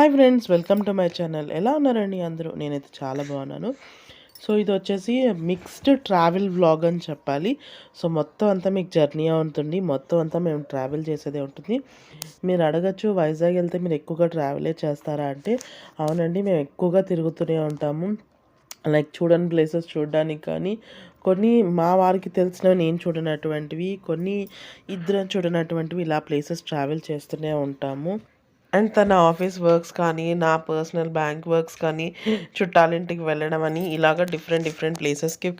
Hi friends welcome to my channel. ఎలా ఉన్నారండి అందరూ? నేనైతే చాలా బాగున్నాను. సో ఇది వచ్చేసి మిక్స్డ్ ట్రావెల్ వ్లాగ్ అని చెప్పాలి. సో మొత్తం అంతా మీకు జర్నీ ఉంటుంది మొత్తం అంతా మేము ట్రావెల్ చేసేదే ఉంటుంది. మీరు అడగచ్చు వైజాగ్ వెళ్తే మీరు ఎక్కువగా ట్రావెలే చేస్తారా అంటే అవునండి మేము ఎక్కువగా తిరుగుతూనే ఉంటాము. లైక్ చూడని ప్లేసెస్ చూడడానికి కానీ కొన్ని మా వారికి తెలిసినవి నేను చూడనటువంటివి కొన్ని ఇద్దరం చూడనటువంటివి ఇలా ప్లేసెస్ ట్రావెల్ చేస్తూనే ఉంటాము. అండ్ తన ఆఫీస్ వర్క్స్ కానీ నా పర్సనల్ బ్యాంక్ వర్క్స్ కానీ చుట్టాలింటికి వెళ్ళడం అని ఇలాగ డిఫరెంట్ డిఫరెంట్ ప్లేసెస్కి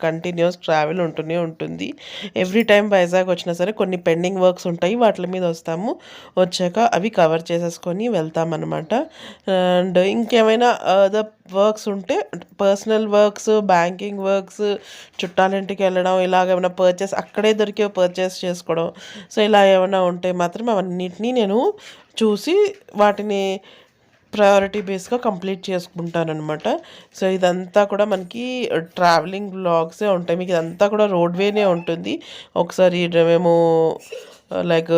కంటిన్యూస్ ట్రావెల్ ఉంటూనే ఉంటుంది. ఎవ్రీ టైం వైజాగ్ వచ్చినా సరే కొన్ని పెండింగ్ వర్క్స్ ఉంటాయి. వాటి మీద వస్తాము. వచ్చాక అవి కవర్ చేసేసుకొని వెళ్తామన్నమాట. అండ్ ఇంకేమైనా అదర్ వర్క్స్ ఉంటే పర్సనల్ వర్క్స్ బ్యాంకింగ్ వర్క్స్ చుట్టాలింటికి వెళ్ళడం ఇలాగ ఏమైనా పర్చేస్ అక్కడే దొరికే పర్చేస్ చేసుకోవడం. సో ఇలా ఏమైనా ఉంటే మాత్రం అవన్నిటినీ నేను చూసి వాటిని ప్రయారిటీ బేస్గా కంప్లీట్ చేసుకుంటానమాట సో ఇదంతా కూడా మనకి uh, ట్రావెలింగ్ బ్లాగ్సే ఉంటాయి. మీకు ఇదంతా కూడా రోడ్వేనే ఉంటుంది. ఒకసారి మేము లైక్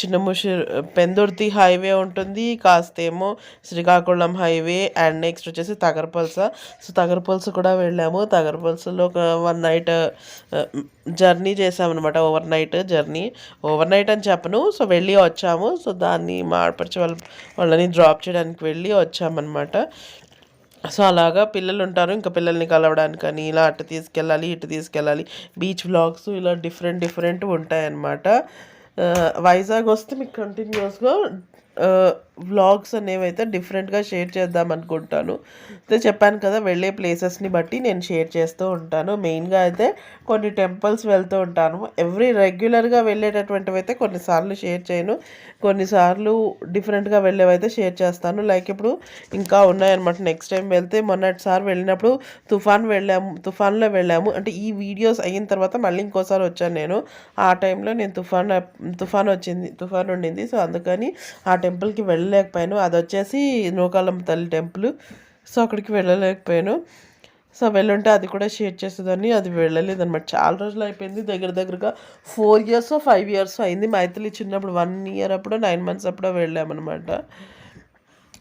చిన్నముషి పెందుర్తి హైవే ఉంటుంది కాస్తేమో శ్రీకాకుళం హైవే అండ్ నెక్స్ట్ వచ్చేసి తగరపల్స. సో తగరపల్స కూడా వెళ్ళాము. తగరపల్సలో ఒక వన్ నైట్ జర్నీ చేసామన్నమాట over night journey. Over night అని చెప్పను. సో వెళ్ళి వచ్చాము. సో దాన్ని మా వాళ్ళ వాళ్ళని డ్రాప్ చేయడానికి వెళ్ళి వచ్చామన్నమాట. సో అలాగా పిల్లలు ఉంటారు. ఇంకా పిల్లల్ని కలవడానికి ఇలా అటు తీసుకెళ్ళాలి ఇటు తీసుకెళ్ళాలి. బీచ్ బ్లాగ్స్ ఇలా డిఫరెంట్ డిఫరెంట్ ఉంటాయన్నమాట. వైజాగ్ వస్తే మీకు కంటిన్యూస్గా వ్లాగ్స్ అనేవి అయితే డిఫరెంట్గా షేర్ చేద్దాం అనుకుంటాను. అయితే చెప్పాను కదా వెళ్ళే ప్లేసెస్ని బట్టి నేను షేర్ చేస్తూ ఉంటాను. మెయిన్గా అయితే కొన్ని టెంపుల్స్ వెళ్తూ ఉంటాను. ఎవ్రీ రెగ్యులర్గా వెళ్ళేటటువంటివి అయితే కొన్నిసార్లు షేర్ చేయను. కొన్నిసార్లు డిఫరెంట్గా వెళ్ళేవైతే షేర్ చేస్తాను. లైక్ ఇప్పుడు ఇంకా ఉన్నాయన్నమాట. నెక్స్ట్ టైం వెళ్తే మొన్నటిసారి వెళ్ళినప్పుడు తుఫాన్ వెళ్ళాము తుఫాన్లో వెళ్ళాము. అంటే ఈ వీడియోస్ అయిన తర్వాత మళ్ళీ ఇంకోసారి వచ్చాను నేను. ఆ టైంలో నేను తుఫాన్ తుఫాన్ వచ్చింది తుఫాన్ ఉండింది. సో అందుకని ఆ టెంపుల్కి వెళ్ళలేకపోయాను. అది వచ్చేసి నూకాలమ్మ తల్లి టెంపుల్. సో అక్కడికి వెళ్ళలేకపోయాను. సో వెళ్ళుంటే అది కూడా షేర్ చేసేదాన్ని. అది వెళ్ళలేదు అనమాట చాలా రోజులు అయిపోయింది. దగ్గర దగ్గరగా ఫోర్ ఇయర్స్ ఫైవ్ ఇయర్స్ అయింది. మైథిలి చిన్నప్పుడు వన్ ఇయర్ అప్పుడు నైన్ మంత్స్ అప్పుడో వెళ్ళామన్నమాట.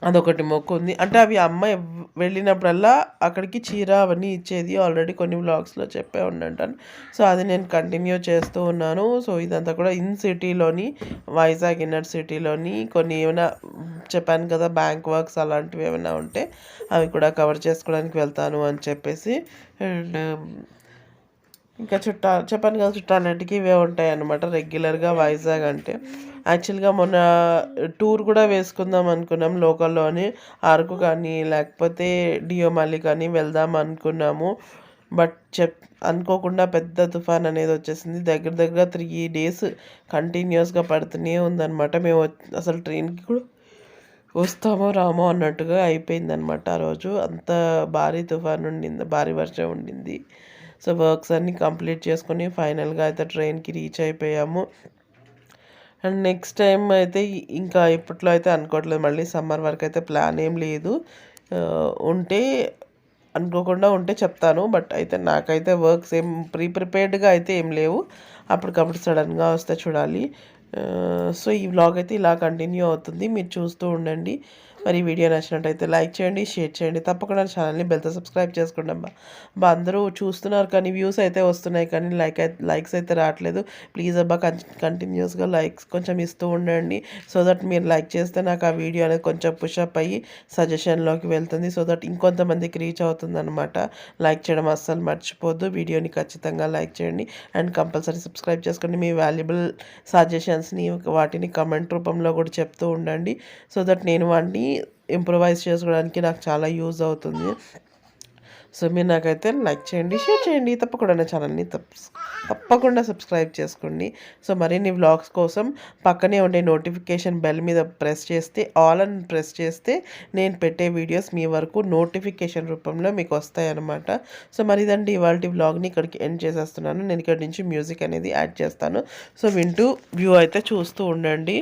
అదొకటి మొక్కు ఉంది. అంటే అవి అమ్మ వెళ్ళినప్పుడల్లా అక్కడికి చీర అవన్నీ ఇచ్చేది ఆల్రెడీ కొన్ని బ్లాగ్స్లో చెప్పే ఉండంటాను. సో అది నేను కంటిన్యూ చేస్తూ ఉన్నాను. సో ఇదంతా కూడా ఇన్ సిటీలోని వైజాగ్ ఇన్నర్ సిటీలోని కొన్ని ఏమైనా చెప్పాను కదా బ్యాంక్ వర్క్స్ అలాంటివి ఏమైనా ఉంటే అవి కూడా కవర్ చేసుకోవడానికి వెళ్తాను అని చెప్పేసి. అండ్ ఇంకా చుట్టాలు చెప్పాను కదా చుట్టాలంటికి ఇవే ఉంటాయి అన్నమాట రెగ్యులర్గా వైజాగ్ అంటే. యాక్చువల్గా మొన్న టూర్ కూడా వేసుకుందాం అనుకున్నాం లోకల్లోని అరకు కానీ లేకపోతే డియోమాలి కానీ వెళ్దాం అనుకున్నాము. బట్ చెప్ అనుకోకుండా పెద్ద తుఫాన్ అనేది వచ్చేసింది. దగ్గర దగ్గర త్రీ డేస్ కంటిన్యూస్గా పడుతూనే ఉందన్నమాట. మేము అసలు ట్రైన్కి కూడా వస్తామో రామో అన్నట్టుగా అయిపోయిందనమాట ఆ రోజు. అంత భారీ తుఫాన్ ఉండింది భారీ వర్షం ఉండింది. సో వర్క్స్ అన్నీ కంప్లీట్ చేసుకొని ఫైనల్గా అయితే ట్రైన్కి రీచ్ అయిపోయాము. అండ్ నెక్స్ట్ టైం అయితే ఇంకా ఇప్పట్లో అయితే అనుకోవట్లేదు. మళ్ళీ సమ్మర్ వరకు అయితే ప్లాన్ ఏం లేదు. ఉంటే అనుకోకుండా ఉంటే చెప్తాను. బట్ అయితే నాకైతే వర్క్స్ ఏం ప్రీ ప్రిపేర్డ్గా అయితే ఏం లేవు. అప్పటికప్పుడు సడన్గా వస్తే చూడాలి. సో ఈ వ్లాగ్ అయితే ఇలా కంటిన్యూ అవుతుంది. మీరు చూస్తూ ఉండండి. మరి వీడియో నచ్చినట్టయితే లైక్ చేయండి షేర్ చేయండి. తప్పకుండా ఛానల్ని బెల్తో సబ్స్క్రైబ్ చేసుకోండి అమ్మా. బా అందరూ చూస్తున్నారు కానీ వ్యూస్ అయితే వస్తున్నాయి కానీ లైక్ అయితే లైక్స్ అయితే రావట్లేదు. ప్లీజ్ అబ్బా కంటిన్యూస్గా లైక్స్ కొంచెం ఇస్తూ ఉండండి. సో దట్ మీరు లైక్ చేస్తే నాకు ఆ వీడియో అనేది కొంచెం పుషప్ అయ్యి సజెషన్లోకి వెళ్తుంది. సో దట్ ఇంకొంతమందికి రీచ్ అవుతుందనమాట లైక్ చేయడం అస్సలు మర్చిపోద్దు. వీడియోని ఖచ్చితంగా లైక్ చేయండి. అండ్ కంపల్సరీ సబ్స్క్రైబ్ చేసుకోండి. మీ వాల్యుబుల్ సజెషన్స్ని వాటిని కమెంట్ రూపంలో కూడా చెప్తూ ఉండండి. సో దట్ నేను వాటిని ఇంప్రొవైజ్ చేసుకోవడానికి నాకు చాలా యూజ్ అవుతుంది. సో మీరు నాకైతే లైక్ చేయండి షేర్ చేయండి. తప్పకుండా నా ఛానల్ని తప్పకుండా సబ్స్క్రైబ్ చేసుకోండి. సో మరిన్ని వ్లాగ్స్ కోసం పక్కనే ఉండే నోటిఫికేషన్ బెల్ మీద ప్రెస్ చేస్తే ఆల్ అని ప్రెస్ చేస్తే నేను పెట్టే వీడియోస్ మీ వరకు నోటిఫికేషన్ రూపంలో మీకు వస్తాయి అనమాట సో మరి ఇదండి ఇవాళ వ్లాగ్ని ఇక్కడికి ఎండ్ చేసేస్తున్నాను. నేను ఇక్కడి నుంచి మ్యూజిక్ అనేది యాడ్ చేస్తాను. సో వింటూ వ్యూ అయితే చూస్తూ ఉండండి.